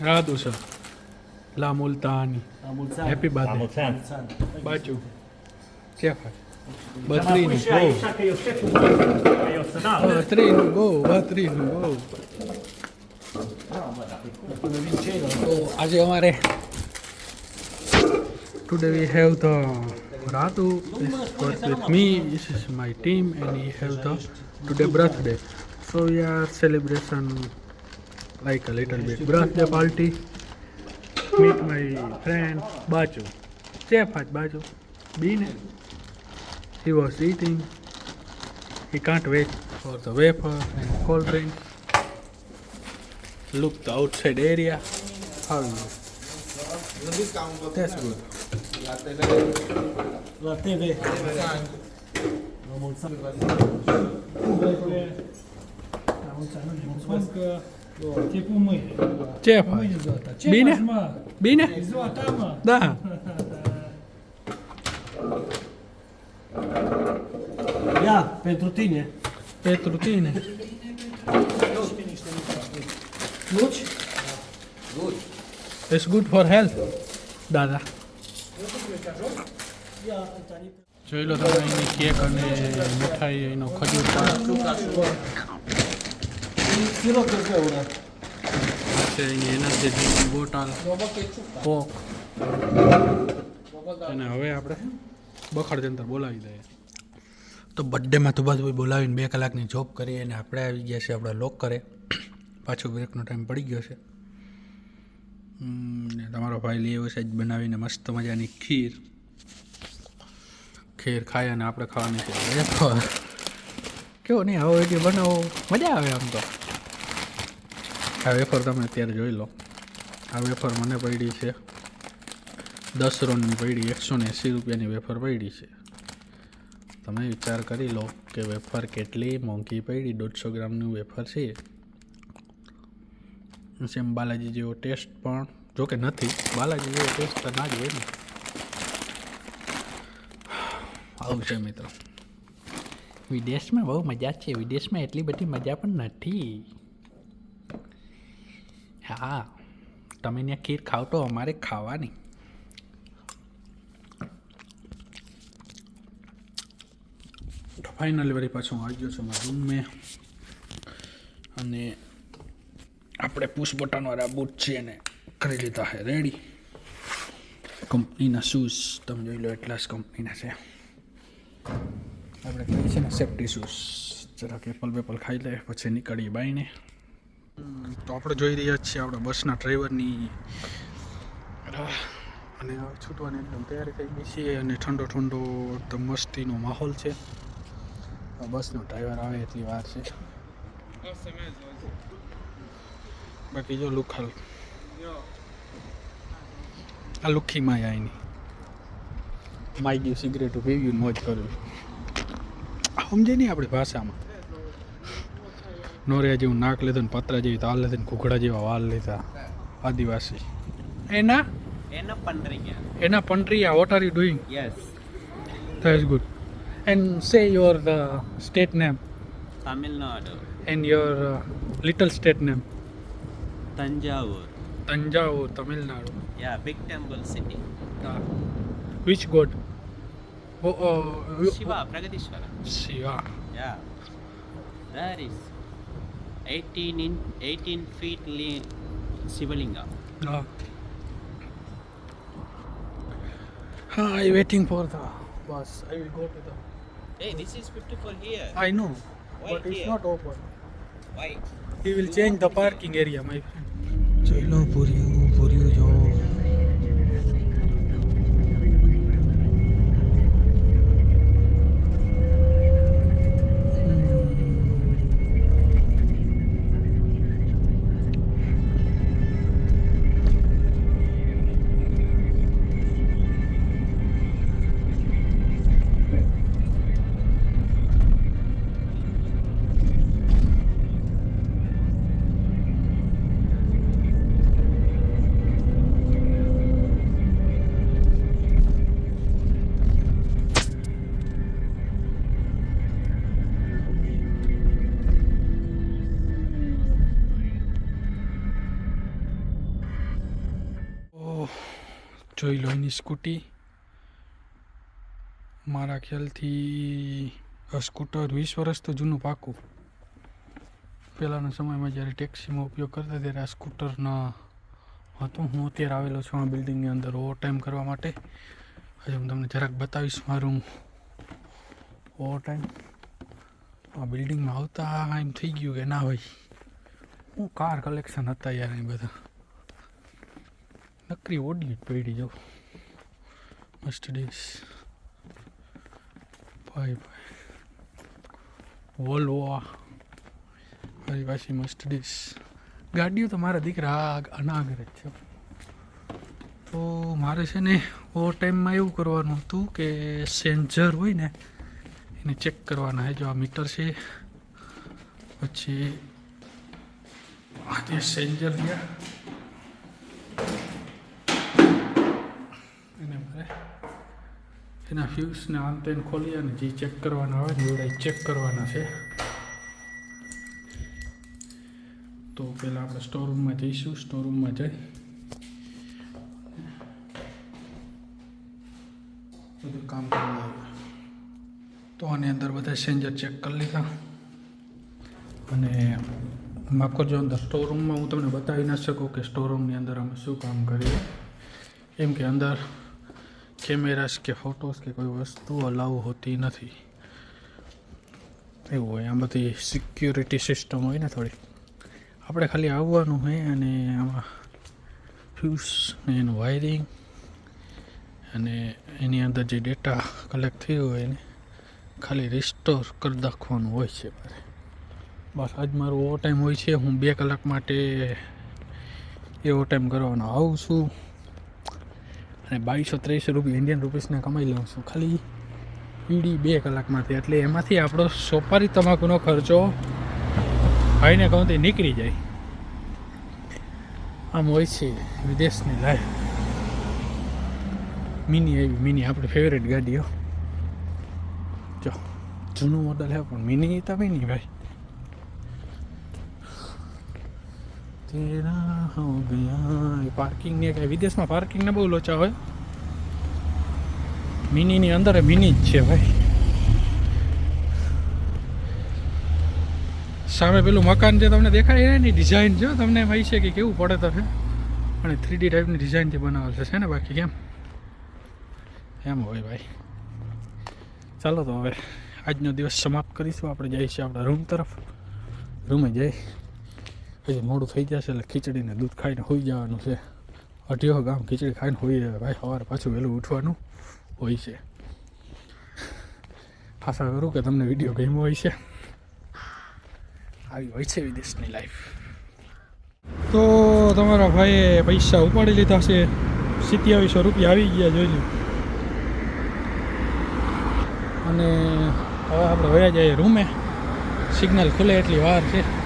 Radhu sir લા મુલતાની happy birthday બાચુ ક્યાં ખાય બત્રીનું ગો બત્રીનું ગો બત્રીનું ગો તો આજે અમારે today we have the Ratu is got with me this is my team and he have the today birthday so we are celebration like a little bit. Brush the party. Meet my friend Bachu. Chef at Bachu. Been He was eating. He can't wait for the wafer and cold drink. Look the outside area. How is it? That's good. Latte Типу ми. Чепа. Ми Зота. Чепа Біля? ж ма. Bine? Зота. Da. Ia, pentru tine. Pentru tine. Luci? It's good for health. Da, da. જોઈ લો તમે એની cake અને મીઠાઈ એનો ખજૂર પાક Siroc de găură. છે એની energy ડ્રિંકની કોક અને હવે આપણે બખડ જંતર બોલાવી દઈએ તો બર્થડેમાં તુબાદભાઈ બોલાવીને બે કલાકની જોબ કરી અને આપણે આવી ગયા છે આપણે લોક કરે પાછો બ્રેકનો ટાઈમ પડી ગયો છે ને તમારો ભાઈ લઈ આવ્યો છે બનાવીને મસ્ત મજાની ખીર ખીર ખાય અને આપણે ખાવાની છે કેવો નહીં આવો એટલે બનાવો મજા આવે આમ તો આ વેફર તમે અત્યારે જોઈ લો. આ વેફર મને પડી છે. દસ રોનની પડી, એકસો ને એંસી રૂપિયાની વેફર પડી છે. તમે વિચાર કરી લો કે વેફર કેટલી મોંઘી પડી, દોઢસો ગ્રામનું વેફર છે. સેમ બાલાજી જેવો ટેસ્ટ પણ, જો કે નથી, બાલાજી જેવો ટેસ્ટ તો ના જ હોય ને. આવું છે મિત્રો. વિદેશમાં બહુ મજા છે. વિદેશમાં એટલી બધી મજા પણ નથી. હા, તમે ત્યાં ખીર ખાવ તો અમારે ખાવાની. તો ફાઇનલી વળી પાછું આવી ગયો છું મારા રૂમમાં અને આપણે પુશ બટનવાળા બૂટ છે એને કરી લીધા છે. રેડી કંપનીના શૂઝ તમે જોઈ લો એટલા જ કંપનીના છે. આપણે કહીએ છીએ ને સેફ્ટી શૂઝ જરાક એપલ બેપલ ખાઈ લે, પછી નીકળીએ બાઈને. તો આપણે જોઈ રહ્યા છીએ આપણા બસના ડ્રાઈવરની. રાહ અને છૂટવાની એકદમ તૈયારી થઈ ગઈ છે અને ઠંડો ઠંડો એકદમ મસ્તીનો માહોલ છે. બસનો ડ્રાઈવર આવે એટલી વાર છે. બાકી જો લુખાલ. આ લુખી માય આઈની. માઈ ગયું સિગરેટ પીવ્યું મોજ કર્યું સમજે નહીં આપણી ભાષામાં. નોરિયા જેવું નાક લીધું ને પતરા જેવી તાલ લીધી ને ઘૂઘડા જેવા વાલ લીધા આદિવાસી એના Ena Pandringa. એના પંટ્રિયા what are you doing Yes. That's good. And say your uh, state name Tamil Nadu. and your uh, little state name. Tanjavur. Tanjavur, Tamil Nadu. Yeah, big temple city. Uh, which god? Oh, oh, you- 18 in 18 feet li- Shivalinga. Uh. Huh, I'm waiting for the bus. I will go to the. Hey, this is beautiful here. I know, Why but it's here? not open. Why? He will change the parking area, my friend. જોઈ જોઈ લો એની scooty. મારા ખ્યાલથી scooter વીસ વર્ષ તો જૂનું પાકું. પહેલાંના સમયમાં જ્યારે ટેક્સીમાં ઉપયોગ કરતા ત્યારે આ સ્કૂટરના હતું. હું અત્યારે આવેલો છું આ બિલ્ડિંગની અંદર ઓવર ટાઈમ કરવા માટે. આજે હું તમને જરાક બતાવીશ મારું ઓવર ટાઈમ આ બિલ્ડિંગમાં આવતા એમ થઈ ગયું કે ના હોય હું કાર કલેક્શન હતા યાર એ બધા. નકરી ઓડી પડી જાઉં. મસ્ટડીસ ભાઈ ભાઈ. વોલ્વો મારી પાસે મસ્ટડીસ ગાડીઓ તો મારા દીકરા અનાગર જ છે. તો મારે છે ને ઓવર ટાઈમમાં એવું કરવાનું હતું કે સેન્જર હોય ને, એને ચેક કરવાના છે જો આ મીટર છે. પછી, આ જે સેન્જર રહ્યા એને મારે એના ફ્યુઝને આમ તેમ ખોલી અને જે ચેક કરવાના આવે ને એવડા ચેક કરવાના છે. તો પહેલાં આપણે સ્ટોરૂમમાં જઈશું સ્ટોરૂમમાં જઈ. બધું કામ કરવા આવ્યા. તો આની અંદર બધા સેન્જર ચેક કરી લીધા. અને માખો જો અંદર સ્ટોરૂમમાં હું તમને બતાવી ના શકું કે સ્ટોરૂમની અંદર અમે શું કામ કરીએ. એમ કે અંદર કેમેરાસ કે ફોટોસ કે કોઈ વસ્તુ અલાઉ હોતી નથી. એવું હોય આ બધી સિક્યુરિટી સિસ્ટમ હોય ને થોડી આપણે ખાલી આવવાનું હોય અને આમાં ફ્યુઝ ને એનું વાયરિંગ અને એની અંદર જે ડેટા કલેક્ટ થયો હોય એને ખાલી રિસ્ટોર કરી નાખવાનું હોય છે મારે. બસ, આજ મારો ઓવર ટાઈમ હોય છે. હું બે કલાક માટે એવો ટાઈમ કરવાનો આવું છું. અને બાવીસો ત્રેવીસો રૂપિયા ઇન્ડિયન રૂપીસને કમાઈ લઉં છું. ખાલી પીડી બે કલાકમાંથી. એટલે એમાંથી આપણો સોપારી તમાકુનો ખર્ચો ભાઈને કહું તે નીકળી જાય. આમ હોય છે વિદેશની લાઈફ મિની આવી, મિની આપણી ફેવરેટ ગાડીઓ જો, જૂનું મોડલ હે પણ મિની તો મિની ભાઈ. તેરા હો ગયા. પાર્કિંગની કાંઈ વિદેશમાં પાર્કિંગને બહુ લોચા હોય. મિનીની અંદર મિની જ છે ભાઈ. સામે પેલું મકાન જે તમને દેખાય એની ડિઝાઇન જો તમને એમ છે કે કેવું પડે તો છે. અને થ્રી ડી ટાઈપની ડિઝાઇનથી બનાવેલ છે ને બાકી કેમ? એમ હોય ભાઈ. ચાલો તો હવે આજનો દિવસ સમાપ્ત કરીશું. આપણે જઈશું આપણા રૂમ તરફ. રૂમે જઈ પછી મોડું થઈ જશે એટલે ખીચડીને દૂધ ખાઈને હોઈ જવાનું છે. અઢીઓ ગામ ખીચડી ખાઈને હોઈ જાય ભાઈ, સવારે પાછું વહેલું ઉઠવાનું હોય છે. આશા કરું કે તમને વીડિયો ગમ્યો હોય છે. આવી હોય છે વિદેશની લાઈફ તો તમારા ભાઈએ પૈસા ઉપાડી લીધા છે. સિત્યાવીસો રૂપિયા આવી ગયા, જોઈ લો. અને હવે આપણે વયા જઈએ રૂમે. સિગ્નલ ખુલે એટલી વાર છે.